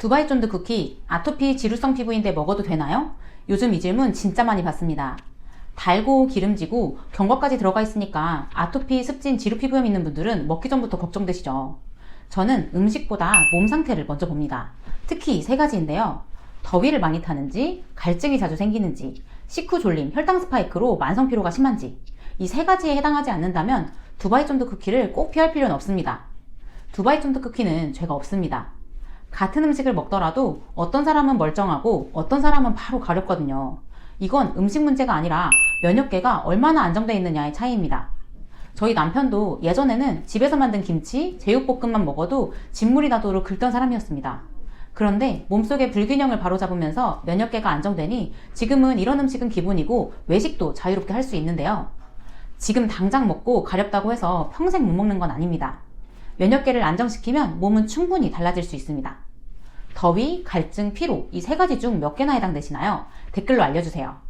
두바이 쫀드 쿠키, 아토피 지루성 피부인데 먹어도 되나요? 요즘 이 질문 진짜 많이 받습니다. 달고 기름지고 견과까지 들어가 있으니까 아토피, 습진, 지루 피부염 있는 분들은 먹기 전부터 걱정되시죠. 저는 음식보다 몸 상태를 먼저 봅니다. 특히 이세 가지인데요. 더위를 많이 타는지, 갈증이 자주 생기는지, 식후 졸림, 혈당 스파이크로 만성 피로가 심한지, 이 세 가지에 해당하지 않는다면 두바이 쫀드 쿠키를 꼭 피할 필요는 없습니다. 두바이 쫀드 쿠키는 죄가 없습니다. 같은 음식을 먹더라도 어떤 사람은 멀쩡하고 어떤 사람은 바로 가렵거든요. 이건 음식 문제가 아니라 면역계가 얼마나 안정되어 있느냐의 차이입니다. 저희 남편도 예전에는 집에서 만든 김치, 제육볶음만 먹어도 진물이 나도록 긁던 사람이었습니다. 그런데 몸속의 불균형을 바로잡으면서 면역계가 안정되니 지금은 이런 음식은 기본이고 외식도 자유롭게 할 수 있는데요. 지금 당장 먹고 가렵다고 해서 평생 못 먹는 건 아닙니다. 면역계를 안정시키면 몸은 충분히 달라질 수 있습니다. 더위, 갈증, 피로 이 세 가지 중 몇 개나 해당되시나요? 댓글로 알려주세요.